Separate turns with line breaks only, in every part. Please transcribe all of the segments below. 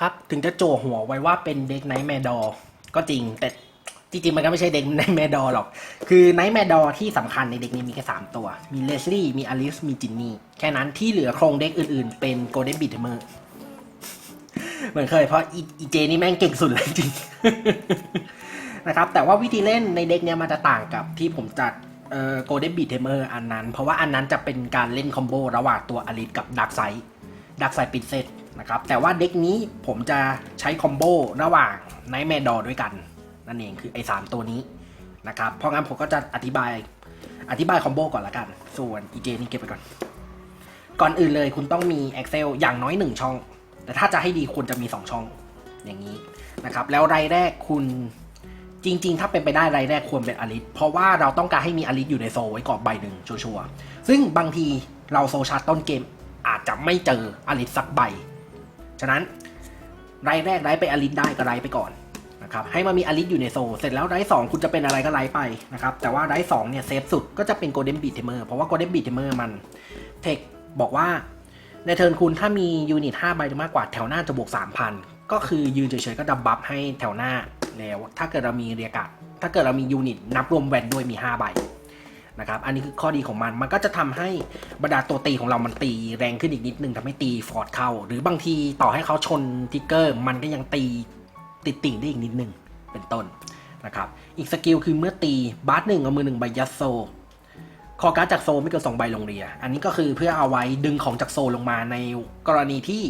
ครับ ถึงจะโจหัวไว้ว่าเป็นเด็กไนท์แมดอก็จริง แต่จริงๆมันก็ไม่ใช่เด็กไนท์แมดอหรอก คือไนท์แมดอที่สำคัญในเด็กนี้มีแค่ 3 ตัว มีเลสลี่มีอลิสมีจินนี่ แค่นั้นที่เหลือโครงเด็กอื่นๆ เป็นโกลเด้นบิทเมอร์เหมือนเคยเพราะอีเจนี่แม่งเก่งสุดเลยจริงนะครับแต่ว่าวิธีเล่นในเด็กเนี้ยมันจะต่างกับที่ผมจัดโกลเด้นบีทเมอร์อันนั้น เพราะว่าอันนั้นจะเป็นการเล่นคอมโบระหว่างตัวอลิสกับดักไซดักไซปิดเซต นะครับ แต่ว่าเด็กนี้ผมจะใช้คอมโบระหว่างไนท์แมดอด้วยกัน นั่นเองคือไอ้สามตัวนี้นะครับ เพราะงั้นผมก็จะอธิบายอธิบายคอมโบก่อนละกัน ส่วนอีเจนี่เก็บไปก่อน ก่อนอื่นเลยคุณต้องมี Excel อย่างน้อย 1 ช่อง แต่ถ้าจะให้ดีควรจะมี 2 ช่องอย่างนี้นะครับ แล้วรายแรกคุณจริง ๆ ถ้าเป็นไปได้รายแรกควรเป็นอลิสเพราะว่าเราต้องการให้มีอลิสอยู่ในโซไว้ก่อนใบหนึ่งชัวร์ซึ่งบางทีเราโซชาร์ตต้นเกมอาจจะไม่เจออลิสสักใบ ฉะนั้นไรายแรกไลฟ์ไปอลิสได้ก็ไลฟ์ไปก่อนนะครับให้มันมีอลิสอยู่ในโซ เสร็จแล้วไลฟ์สองคุณจะเป็นอะไรก็ไลฟ์ไปนะครับแต่ว่าไลฟ์สองเนี่ยเซฟสุดก็จะเป็นโกลเด้นบีทเทเมอร์เพราะว่าโกลเด้นบีทเทเมอร์มันเทคบอกว่าในเทิร์นคุณถ้ามียูนิต5ใบหรือมากกว่าแถวหน้าจะบวก 3,000 ก็คือยืนเฉยๆก็ดับบัฟให้แถวหน้าแล้ว ถ้าเกิดเรามีเรียกะถ้าเกิดเรามียูนิตนับรวมแวนด้วยมี 5 ใบ นะครับ อันนี้คือข้อดีของมัน มันก็จะทำให้บรรดาตัวตีของเรามันตีแรงขึ้นอีกนิดนึงทำให้ตีฟอร์ดเข้า หรือบางทีต่อให้เขาชนทิกเกอร์ มันก็ยังตีติดติ่งได้อีกนิดนึง เป็นต้นนะครับ อีกสกิลคือเมื่อตีบาร์หนึ่งเอามือหนึ่งใบยัดโซ คอการ์ดจากโซไม่เกินสองใบลงเรีย อันนี้ก็คือเพื่อเอาไว้ดึงของจากโซลงมาในกรณีที่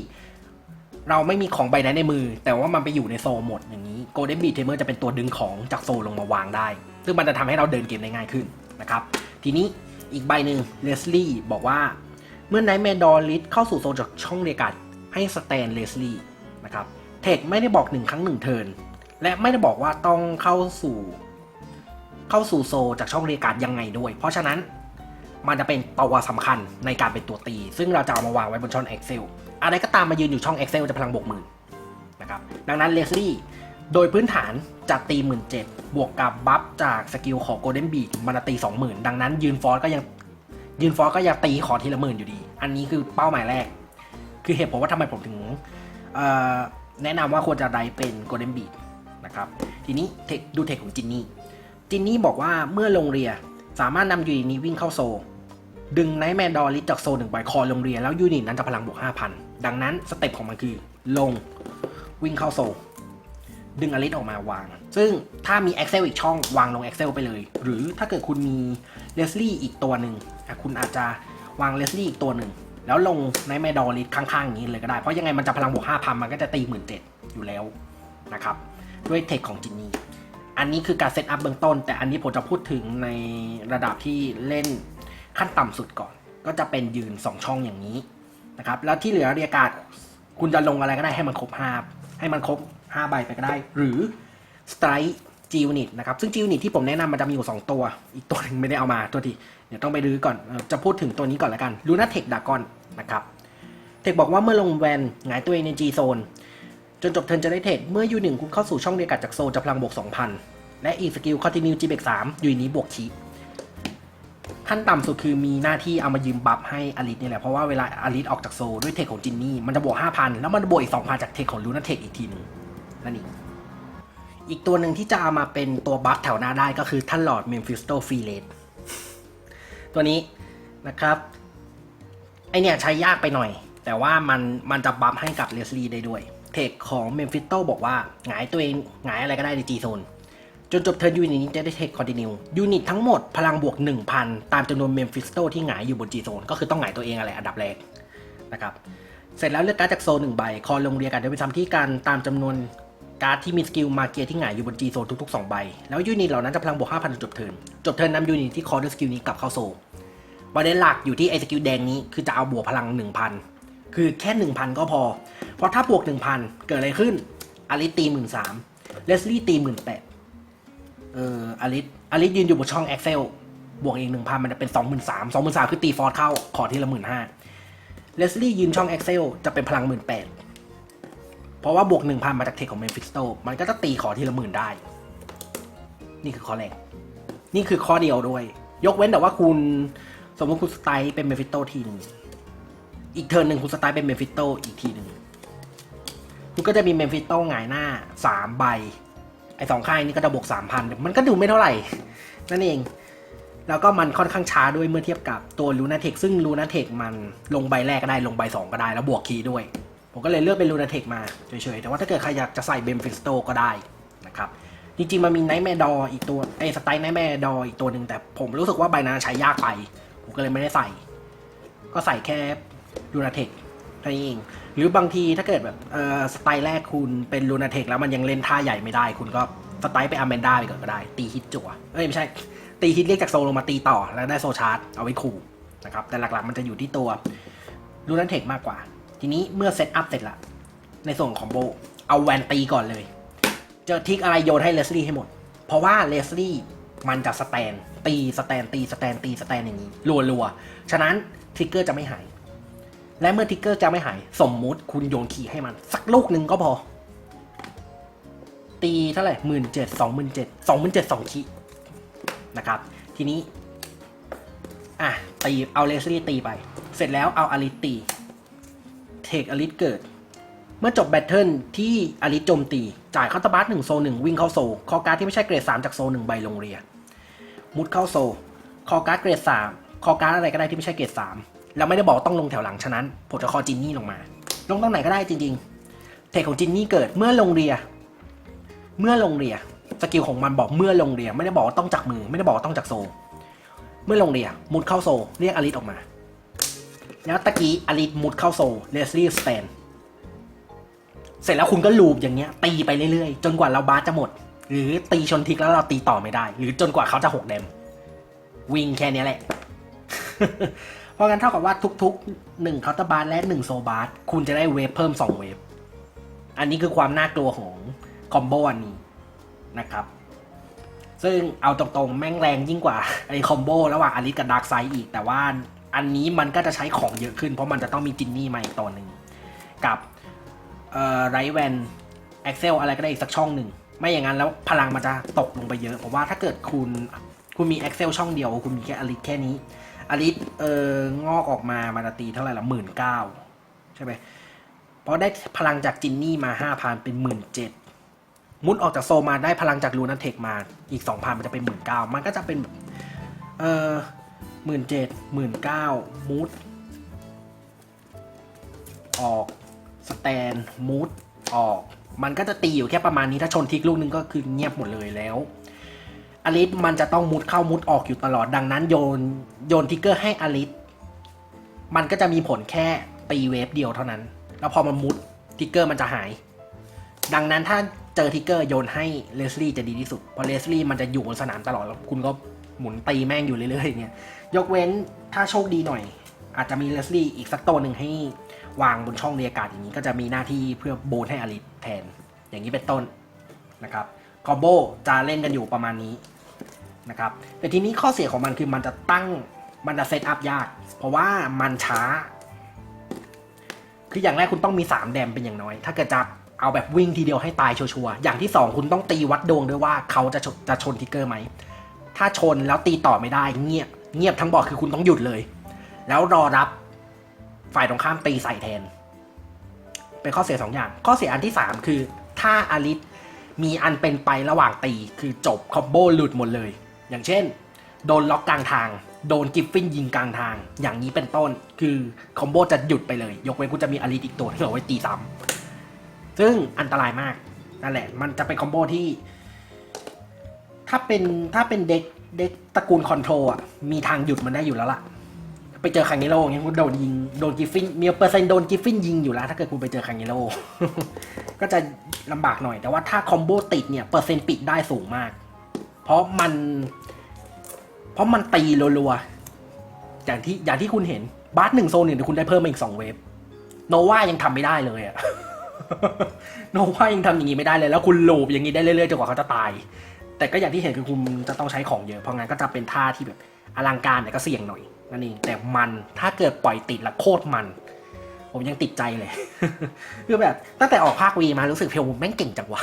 เราไม่มีของใบนั้นในมือ แต่ว่ามันไปอยู่ในโซหมดอย่างนี้โกลเด้นบีเทเมอร์จะเป็นตัวดึงของจากโซลงมาวางได้ ซึ่งมันจะทำให้เราเดินเกมได้ง่ายขึ้น นะครับ ทีนี้อีกใบหนึ่งเลสลี่บอกว่า เมื่อไนท์แมนดอลิสเข้าสู่โซลจากช่องเรียกัดให้สแตนเลสลี่นะครับเทคไม่ได้บอกหนึ่งครั้งหนึ่งเทินและไม่ได้บอกว่าต้องเข้าสู่ เข้าสู่โซจากช่องเรียการดยังไงด้วย เพราะฉะนั้นมันจะเป็นตัวสำคัญในการเป็นตัวตี ซึ่งเราจะเอามาวางไว้บนช่อง Excel อะไรก็ตามมายืนอยู่ช่อง Excel จะพลังบวกหมื่นนะครับดังนั้นเลสลี่ โดยพื้นฐานจะตีหมื่นเจ็ดบวกกับบัฟจากสกิลของโกลเด้นบีมันตีสองหมื่นดังนั้นยืนฟอสก็ยังยืนฟอสก็ยังตีขอทีละหมื่นอยู่ดี อันนี้คือเป้าหมายแรก คือเหตุผลว่าทำไมผมถึงแนะนำว่าควรจะไดเป็นโกลเด้นบีนะครับทีนี้เทคดูเทคของจินนี่จินนี่บอกว่าเมื่อลงเรียสามารถนำยูนิตนี้วิ่งเข้าโซลดึงไนท์แมนดอลิจากโซลหนึ่งใบคอลงเรียแล้วยูนิตนั้นจะพลังบวก 5,000 ดังนั้นสเต็ปของมันคือลงวิ่งเข้าโซ ดึงอลิสออกมาวาง ซึ่งถ้ามี Excel อีกช่องวางลง Excel ไปเลย หรือถ้าเกิดคุณมีเลสลี่อีกตัวหนึ่งคุณอาจจะวางเลสลี่อีกตัวหนึ่ง แล้วลงไนแมดอลิสข้างๆอย่างนี้เลยก็ได้ เพราะยังไงมันจะพลังบวก5,000มันก็จะตีหมื่นเจ็ดอยู่แล้วนะครับ ด้วยเทคของจินนี่อันนี้คือการเซตอัพเบื้องต้น แต่อันนี้ผมจะพูดถึงในระดับที่เล่นขั้นต่ำสุดก่อน ก็จะเป็นยืน 2 ช่องอย่างนี้นะครับแล้วที่เหลือเรียการคุณจะลงอะไรก็ได้ให้มันครบ5ให้มันครบ 5 ใบไปก็ได้ หรือ Strike G Unit นะครับ ซึ่ง G Unit ที่ผมแนะนำมันจะมีอยู่ 2 ตัว อีกตัวหนึงไม่ได้เอามาตัวทีเดี๋ยวต้องไปรื้อก่อน จะพูดถึงตัวนี้ก่อนละกัน Luna Tech Dragon นะครับ เทคบอกว่าเมื่อลงแวนหงายตัวเองใน G Zone จนจบเทิร์นจะได้เทคเมื่อยูหนึ่งคุณเข้าสู่ช่องเรียกกัดจากโซลจะพลังบวก 2,000 และอีสกิลคอนติเนียจีเบกสามยูนี้บวกคีขั้นต่ำสุดคือมีหน้าที่เอามายืมบัฟให้อลิสนี่แหละ เพราะว่าเวลาอลิสออกจากโซด้วยเทคของจินนี่ มันจะบวก 5,000 แล้วมันบวกอีก 2,000 จากเทคของลูน่าเทคอีกทีนึง นั่นเองอีกตัวหนึ่งที่จะเอามาเป็นตัวบัฟแถวหน้าได้ก็คือท่านหลอดเมมฟิสโตฟีเลตตัวนี้นะครับไอเนี่ยใช้ยากไปหน่อย แต่ว่ามันมันจะบัฟให้กับเลสลีได้ด้วย เทคของเมมฟิสโตบอกว่าหงายตัวเองหงายอะไรก็ได้ในจีโซนจนจบเทิร์นยูนิตนี้จะได้เทคคอนติเนียยูนิตทั้งหมดพลังบวก 1,000 ตามจำนวนเมมฟิสโตที่หงายอยู่บนจีโซนก็คือต้องหงายตัวเองอะไรอันดับแรกนะครับเสร็จแล้วเลือกการ์ดจากโซนหนึ่งใบ คอลงเรียกันโดยไปทำที่การตามจำนวน การ์ดที่มีสกิลมาเกียที่หงายอยู่บนจีโซนทุกๆ 2 ใบ แล้วยูนิตเหล่านั้นจะพลังบวก 5,000จนจบเทิร์นจบเทิร์นนำยูนิตที่คอด้วยสกิลนี้กลับเข้าโซนประเด็นหลักอยู่ที่ไอ้สกิลแดงนี้คือจะเอาบวกพลัง 1,000 คือแค่ 1,000 ก็พอ เพราะถ้าบวก 1,000 เกิดอะไรขึ้นอลิสตีหมื่นสามเลสลี่ตีหมื่นแปดเอออลิสอลิสยืนอยู่บนช่อง Excel บวกอีก1,000มันจะเป็น23,000 23,000คือตีฟอร์สเข้าขอทีละ15,000เลสลี่ยืนช่อง Excel จะเป็นพลัง18,000เพ ราะว่าบวก1,000มาจากเทคของเมมฟิสโตมันก็จะตีขอทีละหมื่นได้ นี่คือข้อแรก นี่คือข้อเดียวด้วย ยกเว้นแต่ว่าคุณสมมติคุณสไตล์เป็นเมฟิโตทีหนึ่งอีกเทิร์นหนึ่งคุณสไตล์เป็นเมฟิโตอีกทีหนึ่งคุณก็จะมีเมมฟิโต้หงายหน้าสามใบ ไอ้สองข้างนี้ก็จะบวกสามพันมันก็ดูไม่เท่าไหร่ นั่นเอง แล้วก็มันค่อนข้างช้าด้วยเมื่อเทียบกับตัวลูนาเทคซึ่งลูนาเทคมันลงใบแรกก็ได้ลงใบสองก็ได้แล้วบวกคีย์ด้วย ผมก็เลยเลือกเป็นลูนาเทคมาเฉยๆ แต่ว่าถ้าเกิดใครอยากจะใส่เบมฟิสโตก็ได้นะครับ จริงๆ มันมีไนท์แมดออีกตัวไอ้สไตล์ไนท์แมดออีกตัวหนึ่งแต่ผมรู้สึกว่าใบนั้นใช้ยากไป ผมก็เลยไม่ได้ใส่ ก็ใส่แค่ลูนาเทคเท่านี้เอง หรือบางทีถ้าเกิดแบบเออสไตล์แรกคุณเป็นลูนาเทคแล้วมันยังเล่นท่าใหญ่ไม่ได้ คุณก็สไตล์ไปอาร์แมนด้าไปก่อนก็ได้ ตีฮิตจั่วเอ้ยไม่ใช่ ตีฮิตเรียกจากโซลงมาตีต่อแล้วได้โซชาร์จเอาไว้ขู่นะครับแต่หลักๆมันจะอยู่ที่ตัวลูนันเทคมากกว่า ทีนี้เมื่อเซตอัพเสร็จละในส่วนของโบ เอาแวนตีก่อนเลย เจอทิกอะไรโยนให้เลสลี่ให้หมด เพราะว่าเลสลี่มันจะสแตน ตีสแตนตีสแตนตีสแตนอย่างนี้รัวๆ ฉะนั้นทิกเกอร์จะไม่หาย และเมื่อทิกเกอร์จะไม่หาย สมมุติคุณโยนขีย์ให้มัน สักลูกหนึ่งก็พอ ตีเท่าไหร่หมื่นเจ็ดสองหมื่นเจ็ดสองหมื่นเจ็ดสองขีนะครับ ทีนี้ อะตีเอาเลสลี่ตีไป เสร็จแล้วเอาอลิตี เทคอลิสเกิด เมื่อจบแบทเทิลที่อลิสโจมตี จ่ายคาตาบัสหนึ่งโซหนึ่งวิ่งเข้าโซ คอการ์ดที่ไม่ใช่เกรดสามจากโซหนึ่งใบลงเรีย มุดเข้าโซ คอการ์ดเกรดสามคอการ์ดอะไรก็ได้ที่ไม่ใช่เกรดสามแล้วไม่ได้บอกต้องลงแถวหลังฉะนั้นผมจะคอจินนี่ลงมา ลงตรงไหนก็ได้จริง ๆ เทคของจินนี่เกิดเมื่อลงเรีย เมื่อลงเรียสกิลของมันบอกเมื่อลงเรีย ไม่ได้บอกว่าต้องจากมือ ไม่ได้บอกว่าต้องจากโซ เมื่อลงเรียมุดเข้าโซ เรียกอลิสออกมา แล้วตะกี้อลิสมุดเข้าโซเลสลี่สแตนเสร็จแล้วคุณก็ลูปอย่างเงี้ย ตีไปเรื่อยๆ จนกว่าเราบาสจะหมด หรือตีชนทิกแล้วเราตีต่อไม่ได้ หรือจนกว่าเขาจะหกเดมวิ่งแค่นี้แหละ เพราะงั้นเท่ากับว่าทุกๆหนึ่งเคาน์เตอร์บาสและหนึ่งโซบาสคุณจะได้เวฟเพิ่มสองเวฟ อันนี้คือความน่ากลัวของคอมโบอันนี้นะครับ ซึ่งเอาตรงๆ แม่งแรงยิ่งกว่าไอ้คอมโบระหว่างอลิสกับดาร์กไซด์อีกแต่ว่า อันนี้มันก็จะใช้ของเยอะขึ้น เพราะมันจะต้องมีจินนี่มาอีกตัวหนึ่งกับไรแวนเอ็กเซลอะไรก็ได้อีกสักช่องหนึ่ง ไม่อย่างนั้นแล้วพลังมันจะตกลงไปเยอะ เพราะว่าถ้าเกิดคุณคุณมี Excel ช่องเดียว คุณมีแค่อลิสแค่นี้อลิสเอองอกออกมามันจะตีเท่าไหร่ละหมื่นเก้าใช่ไหมเพราะได้พลังจากจินนี่มาห้าพันเป็นหมื่นเจ็ดมุดออกจากโซมาได้พลังจากลูนันเทคมาอีกสองพันมันจะเป็นหมื่นเก้ามันก็จะเป็นเออ หมื่นเจ็ดหมื่นเก้ามุดออกสแตนมุดออก มันก็จะตีอยู่แค่ประมาณนี้ถ้าชนทิกลูกนึงก็คือเงียบหมดเลยแล้วอลิสมันจะต้องมุดเข้ามุดออกอยู่ตลอดดังนั้นโยนโยนทิกเกอร์ให้อลิสมันก็จะมีผลแค่ตีเวฟเดียวเท่านั้น แล้วพอมันมุดทิกเกอร์มันจะหาย ดังนั้นถ้าเจอทิกเกอร์โยนให้เลสลี่จะดีที่สุดเพราะเลสลี่มันจะอยู่บนสนามตลอดแล้วคุณก็ หมุนตีแม่งอยู่เรื่อยๆอย่างเงี้ยยกเว้นถ้าโชคดีหน่อย อาจจะมีเลสลี่อีกสักตัวหนึ่งให้วางบนช่องเรียกาศอย่างนี้ก็จะมีหน้าที่เพื่อโบนให้อลิสแทน อย่างนี้เป็นต้นนะครับคอมโบจะเล่นกันอยู่ประมาณนี้นะครับแต่ทีนี้ข้อเสียของมันคือมันจะตั้งมันจะเซตอัพยาก เพราะว่ามันช้า คืออย่างแรกคุณต้องมี 3 แดมเป็นอย่างน้อย ถ้าเกิดจะเอาแบบวิ่งทีเดียวให้ตายชัวร์ๆอย่างที่ 2 คุณต้องตีวัดดวงด้วยว่าเขาจะจะชนทิกเกอร์ไหม ถ้าชนแล้วตีต่อไม่ได้ เงียบ เงียบทั้งบอร์ดคือคุณต้องหยุดเลย แล้วรอรับฝ่ายตรงข้ามตีใส่แทน เป็นข้อเสีย2องอย่าง ข้อเสียอันที่3คือถ้าอลิสมีอันเป็นไประหว่างตีคือจบคอมโบหลุดหมดเลย อย่างเช่น โดนล็อกกลางทาง โดนกิฟฟินยิงกลางทาง อย่างนี้เป็นต้นคือคอมโบจะหยุดไปเลย ยกเว้นคุณจะมีอลิสอีกตัวที่เอาไว้ตีซ้ำซึ่งอันตรายมากนั่นแหละ มันจะเป็นคอมโบที่ ถ้าเป็นถ้าเป็นเด็กเด็กตระกูลคอนโทรอะ มีทางหยุดมันได้อยู่แล้วล่ะ ไปเจอคังเนโร่เงี้ยคุณโดนยิง โดนกิฟฟิน มีเปอร์เซ็นต์โดนกิฟฟินยิงอยู่แล้ว ถ้าเกิดคุณไปเจอคังเนโร่ก็จะลำบากหน่อย แต่ว่าถ้าคอมโบติดเนี่ย เปอร์เซ็นต์ปิดได้สูงมาก เพราะมัน เพราะมันตีรัวๆ อย่างที่อย่างที่คุณเห็น บาสหนึ่งโซนหนึ่งเดี๋ยคุณได้เพิ่มมาอีกสองเวฟ โนวายังทำไม่ได้เลยอะโนวายังทำอย่างนี้ไม่ได้เลย แล้วคุณลูปอย่างนี้ได้เรื่อยๆจนกว่าเขาจะตาย แต่ก็อย่างที่เห็นคือคุณจะต้องใช้ของเยอะ เพราะงั้นก็จะเป็นท่าที่แบบอลังการแต่ก็เสี่ยงหน่อยนั่นเองแต่มันถ้าเกิดปล่อยติดละโคตรมัน ผมยังติดใจเลยคือแบบตั้งแต่ออกภาควีมารู้สึกเพลแม่งเก่งจังวะ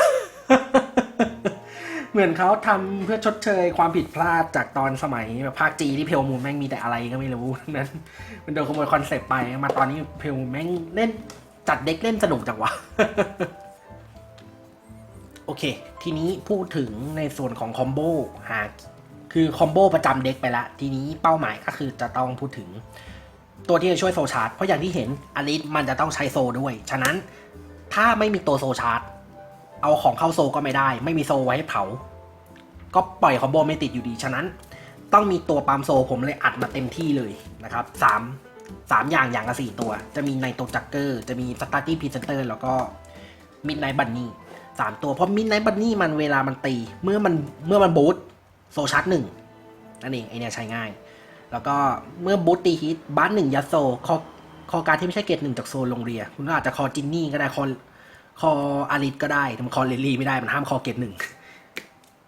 เหมือนเขาทำเพื่อชดเชยความผิดพลาดจากตอนสมัยแบบภาคจีที่เพลมูลแม่งมีแต่อะไรก็ไม่รู้นั้นมันโดนขโมยคอนเซปต์ไปมาตอนนี้เพลมูลแม่งเล่นจัดเด็กเล่นสนุกจังวะ โอเค ทีนี้พูดถึงในส่วนของคอมโบหาคือคอมโบประจำเด็กไปละ ทีนี้เป้าหมายก็คือจะต้องพูดถึง ตัวที่จะช่วยโซชาร์จ เพราะอย่างที่เห็นอลิสมันจะต้องใช้โซด้วย ฉะนั้นถ้าไม่มีตัวโซชาร์จ เอาของเข้าโซก็ไม่ได้ ไม่มีโซไว้ให้เผา ก็ปล่อยคอมโบไม่ติดอยู่ดี ฉะนั้น ต้องมีตัวปั๊มโซผมเลยอัดมาเต็มที่เลยนะครับสามสามอย่างอย่างละสี่ตัว จะมีไนโตจักเกอร์ จะมีสตาร์ตี้พรีเซนเตอร์แล้วก็มิดไนท์บันนี่ สามตัว เพราะมิดไนท์บันนี่มันเวลามันตี เมื่อมันเมื่อมันบูทโซชาร์จหนึ่งนั่นเองไอเนี่ยใช้ง่าย แล้วก็เมื่อบูตตีฮิตบัสหนึ่งยัดโซคอคอการที่ไม่ใช่เกตหนึ่งจากโซนลงเรีย คุณอาจจะคอจินนี่ก็ได้คอคออาริสก็ได้แต่มันคอเลลี่ไม่ได้มันห้ามคอเกตหนึ่ง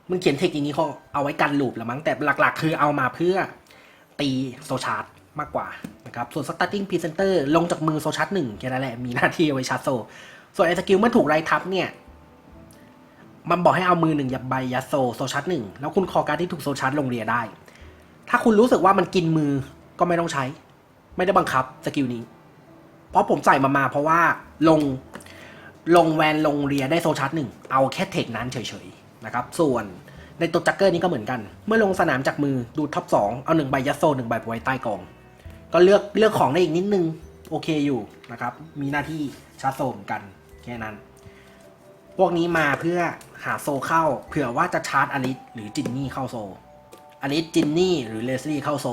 มึงเขียนเทคอย่างนี้เขาเอาไว้กันลูปละมั้งแต่หลักๆ คือเอามาเพื่อตีโซชาร์ตมากกว่านะครับส่วน starting presenter ลงจากมือโซชาร์ตหนึ่งแค่นั้นแหละมีหน้าที่เอาไว้ชาร์จโซ ส่วนไอสกิลเมื่อถูกไล่ทับเนี่ย มันบอกให้เอามือหนึ่งยับใบยัดโซโซชาร์ตหนึ่งแล้วคุณคอการดที่ถูกโซชาร์ตลงเรียได้ ถ้าคุณรู้สึกว่ามันกินมือก็ไม่ต้องใช้ ไม่ได้บังคับสกิลนี้ เพราะผมใส่มามาเพราะว่าลงลงแวนลงเรียได้โซชาร์ตหนึ่งเอาแค่เทคนั้นเฉยๆนะครับ ส่วนในตัวจักเกอร์นี้ก็เหมือนกัน เมื่อลงสนามจากมือดูท็อปสองเอาหนึ่งใบยัดโซหนึ่งใบไว้ใต้กอง ก็เลือกเลือกของได้อีกนิดนึง โอเคอยู่นะครับ มีหน้าที่ชาร์จโซเหมือนกันแค่นั้น พวกนี้มาเพื่อหาโซเข้า เผื่อว่าจะชาร์จอลิสหรือจินนี่เข้าโซอลิสจินนี่หรือเลสลี่เข้าโซ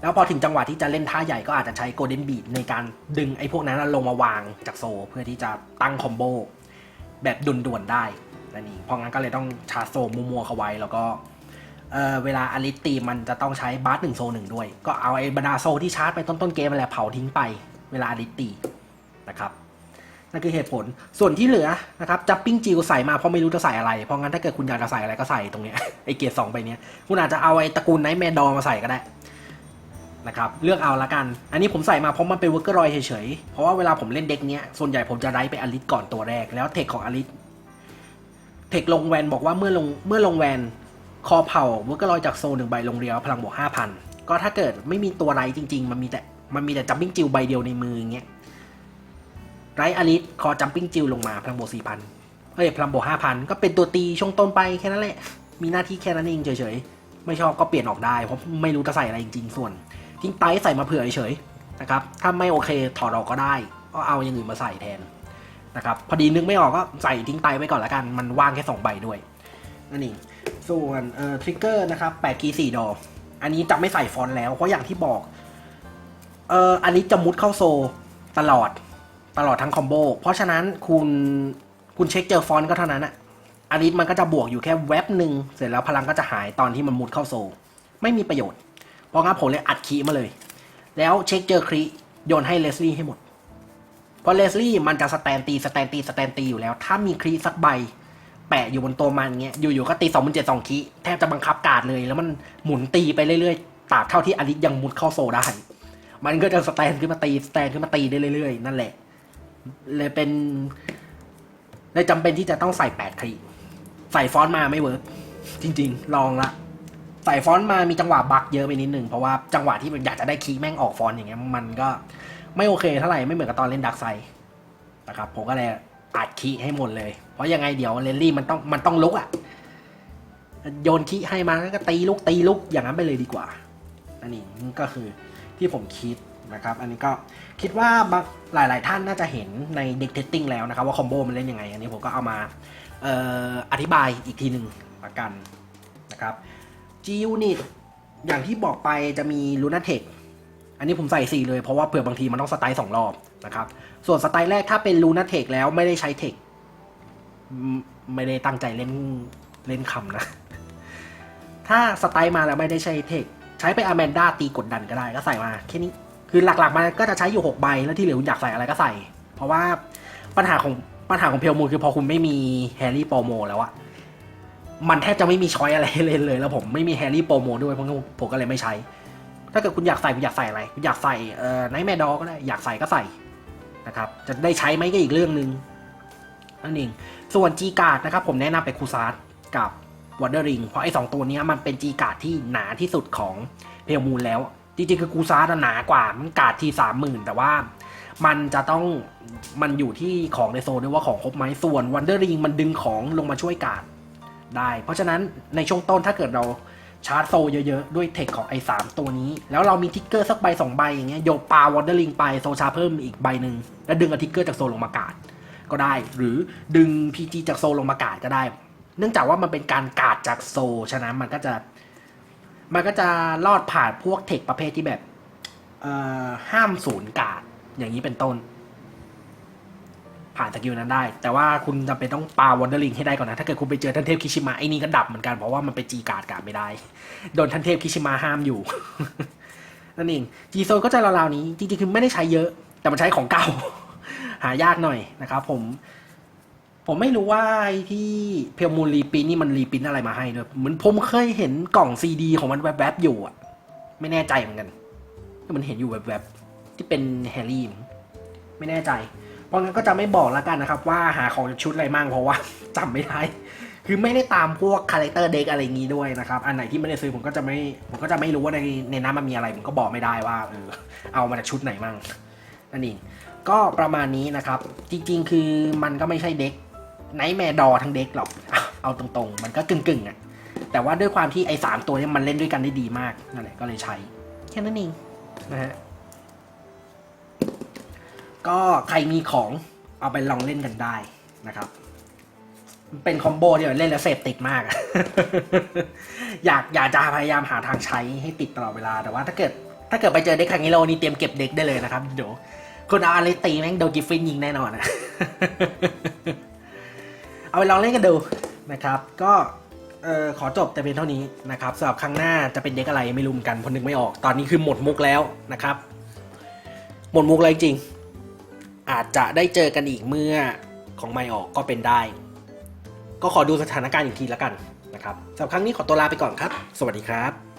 แล้วพอถึงจังหวะที่จะเล่นท่าใหญ่ก็อาจจะใช้โกลเด้นบีดในการดึงไอ้พวกนั้นลงมาวางจากโซ เพื่อที่จะตั้งคอมโบแบบด่วนๆได้นั่นเองเพราะงั้นก็เลยต้องชาร์จโซมัวๆเข้าไว้แล้วก็เออเวลาอลิสตีมันจะต้องใช้บาร์หนึ่งโซหนึ่งด้วย ก็เอาไอ้บรรดาโซที่ชาร์จไปต้นๆเกมนั่นแหละเผาทิ้งไป เวลาอลิสตีนะครับ นั่นคือเหตุผล ส่วนที่เหลือนะครับจับปิ้งจิวใส่มาเพราะไม่รู้จะใส่อะไร เพราะงั้นถ้าเกิดคุณอยากจะใส่อะไรก็ใส่ตรงเนี้ยไอเกียร์สองไปเนี้ยคุณอาจจะเอาไอตระกูลไนท์แมนดอมาใส่ก็ได้นะครับเลือกเอาละกัน อันนี้ผมใส่มาเพราะมันเป็นเวอร์เกอร์รอยเฉยๆ เพราะว่าเวลาผมเล่นเด็กเนี้ยส่วนใหญ่ผมจะไล่ไปอลิสก่อนตัวแรก แล้วเทคของอลิสเทคลงแวนบอกว่าเมื่อลงเมื่อลงแวนคอเผาเวอร์เกอร์รอยจากโซนหนึ่งใบลงเรียวพลังบวกห้าพันก็ถ้าเกิดไม่มีตัวไรจริง ๆ มันมีแต่มันมีแต่จัมปิ้งจิวใบเดียวในมืออย่างเงี้ย ไรอลิสคอจัมปิ้งจิวลงมาพลังโบสี่พันเอ้ยพลังโบห้าพันก็เป็นตัวตีช่วงต้นไปแค่นั้นแหละ มีหน้าที่แค่นั้นเองเฉยๆ ไม่ชอบก็เปลี่ยนออกได้ เพราะไม่รู้จะใส่อะไรจริงๆ ส่วน ทิ้งไตใส่มาเผื่อเฉยๆนะครับ ถ้าไม่โอเคถอดออกก็ได้ ก็เอาอย่างอื่นมาใส่แทนนะครับ พอดีนึกไม่ออกก็ใส่ทิ้งไตไว้ก่อนละกัน มันว่างแค่สองใบด้วยนั่นเองส่วนเอ่อทริกเกอร์นะครับแปดกีสี่ดอ อันนี้จะไม่ใส่ฟอนต์แล้ว เพราะอย่างที่บอก เอ่อ อันนี้จะมุดเข้าโซตลอด ตลอดทั้งคอมโบ เพราะฉะนั้นคุณคุณเช็คเจอฟอนต์ก็เท่านั้นอะอาริสมันก็จะบวกอยู่แค่แว็บหนึ่งเสร็จแล้วพลังก็จะหายตอนที่มันมุดเข้าโซ ไม่มีประโยชน์ เพราะงั้นผมเลยอัดคีมาเลย แล้วเช็คเจอครีโยนให้เลสลี่ให้หมด เพราะเลสลี่มันจะสแตนตีสแตนตีสแตนตีอยู่แล้ว ถ้ามีครีสักใบ แปะอยู่บนตัวมันเงี้ยอยู่ๆก็ตีสองพันเจ็ดสองคีแทบจะบังคับการดเลย แล้วมันหมุนตีไปเรื่อยๆตราบเท่าที่อาริสยังมุดเข้าโซได้มันก็จะสแตนขึ้นมาตีสแตนขึ้นมาตีได้เรื่อยๆนั่นแหละ เลยเป็นเลยจำเป็นที่จะต้องใส่แปดคลีใส่ฟอนต์มาไม่เวิร์กจริง ๆ ลองละใส่ฟอนต์มามีจังหวะบักเยอะไปนิดนึงเพราะว่าจังหวะที่อยากจะได้คีย์แม่งออกฟอนต์อย่างเงี้ยมันก็ไม่โอเคเท่าไหร่ไม่เหมือนกับตอนเล่นดักไซนะครับผมก็เลยอัดคีย์ให้หมดเลย เพราะยังไงเดี๋ยวเลนลี่มันต้องมันต้องลุกอะโยนคีย์ให้มาก็ตีลุกตีลุกอย่างนั้นไปเลยดีกว่าอันนี้ก็คือที่ผมคิด นะครับ อันนี้ก็คิดว่าบางหลาย ๆ ท่านน่าจะเห็นในเด็กเทสติ้งแล้วนะครับ ว่าคอมโบมันเล่นยังไง อันนี้ผมก็เอามาอออธิบายอีกทีหนึ่งละกันนะครับ G Unit อย่างที่บอกไปจะมี l u n a t e c อันนี้ผมใส่ 4 เลยเพราะว่าเผื่อบางทีมันต้องสไตล์2รอบนะครับ ส่วนสไตล์แรกถ้าเป็น l u n a t e c แล้วไม่ได้ใช้เทคไม่ได้ตั้งใจเล่นเล่นคำนะ ถ้าสไตล์มาแล้วไม่ได้ใช้เทค ใช้ไปอแมนด้าตีกดดันก็ได้ก็ใส่มาแค่นี้ คือหลักๆมันก็จะใช้อยู่ 6 ใบ แล้วที่เหลือคุณอยากใส่อะไรก็ใส่ เพราะว่าปัญหาของปัญหาของเพลมูลคือพอคุณไม่มีแฮร์รี่โปรโมแล้วอะมันแทบจะไม่มีช้อยอะไรเล่นเลย แล้วผมไม่มีแฮร์รี่โปรโมด้วยเพราะผมก็เลยไม่ใช้ ถ้าเกิดคุณอยากใส่คุณอยากใส่อะไรคุณอยากใส่เอ่อไนท์แมดดอก็ได้อยากใส่ก็ใส่นะครับจะได้ใช้ไหมก็อีกเรื่องหนึ่งนั่นเองส่วนจีการ์ดนะครับผมแนะนำไปคูซาร์กับวอเดอริงเพราะไอ้สองตัวนี้มันเป็นจีการ์ดที่หนาที่สุดของเพลมูลแล้ว จริงๆคือกูซาร์หนากว่า มันกาดทีสามหมื่นแต่ว่ามันจะต้องมันอยู่ที่ของในโซนด้วยว่าของครบไหมส่วนวันเดอร์ริงมันดึงของลงมาช่วยกาดได้ เพราะฉะนั้นในช่วงต้นถ้าเกิดเราชาร์จโซเยอะๆ ด้วยเทคของไอ้สามตัวนี้ แล้วเรามีทิกเกอร์สักใบสองใบอย่างเงี้ยโยปาวันเดอร์ลิงไปโซชาเพิ่มอีกใบหนึ่งแล้วดึงอทิกเกอร์จากโซลงมากาดก็ได้ หรือดึง PG จากโซลงมากาดก็ได้ เนื่องจากว่ามันเป็นการกาดจากโซฉะนั้นมันก็จะ มันก็จะลอดผ่านพวกเทคประเภทที่แบบเอ่อห้ามศูนย์กาดอย่างนี้เป็นต้น ผ่านสกิลนั้นได้ แต่ว่าคุณจำเป็นต้องปาวันเดอร์ลิงให้ได้ก่อนนะ ถ้าเกิดคุณไปเจอท่านเทพคิชิมะไอ้นี่ก็ดับเหมือนกันเพราะว่ามันไปจีการ์ดการ์ดไม่ได้ โดนท่านเทพคิชิมะห้ามอยู่นั่นเองจีโซนก็จะราวๆนี้ จริงๆคือไม่ได้ใช้เยอะ แต่มันใช้ของเก่า หายากหน่อยนะครับผม ผมไม่รู้ว่าไอ้ที่เพียวมูลรีปินนี่มันรีปินอะไรมาให้ด้วยเหมือนผมเคยเห็นกล่องซีดีของมันแวบๆอยู่อะไม่แน่ใจเหมือนกันมันเห็นอยู่แวบๆที่เป็นแฮร์รี่ไม่แน่ใจ เพราะงั้นก็จะไม่บอกแล้วกันนะครับ ว่าหาของชุดอะไรมั่งเพราะว่าจำไม่ได้คือไม่ได้ตามพวกคาแรคเตอร์เด็กอะไรงี้ด้วยนะครับ อันไหนที่ไม่ได้ซื้อผมก็จะไม่ผมก็จะไม่รู้ว่าในในนั้นมันมีอะไรผมก็บอกไม่ได้ว่าเออเอามาจากชุดไหนมั่งนั่นเองก็ประมาณนี้นะครับ จริง ๆ คือมันก็ไม่ใช่เด็ก ไนท์แมร์ดอทั้งเด็กหรอก เอาตรงๆ มันก็กึ่งๆอะ แต่ว่าด้วยความที่ไอ้สามตัวนี้มันเล่นด้วยกันได้ดีมากนั่นแหละก็เลยใช้ แค่นั้นเองนะฮะ ก็ใครมีของเอาไปลองเล่นกันได้นะครับ เป็นคอมโบที่เล่นแล้วเสพติดมากอะอยากอยากจะพยายามหาทางใช้ให้ติดตลอดเวลา แต่ว่าถ้าเกิด ถ้าเกิดไปเจอเด็กคางนี้โลนี่เตรียมเก็บเด็กได้เลยนะครับเดี๋ยวคนเอาอะไรตีแม่งโดนกิฟฟินยิงแน่นอนนะ เอาไปลองเล่นกันดูนะครับ ก็ขอจบแต่เพียงเท่านี้นะครับสำหรับครั้งหน้าจะเป็นเด็กอะไรไม่รู้เหมือนกันพนึกไม่ออกตอนนี้คือหมดมุกแล้วนะครับ หมดมุกแล้วจริง อาจจะได้เจอกันอีกเมื่อของไม่ออกก็เป็นได้ ก็ขอดูสถานการณ์อีกทีแล้วกันนะครับสำหรับครั้งนี้ขอตัวลาไปก่อนครับ สวัสดีครับ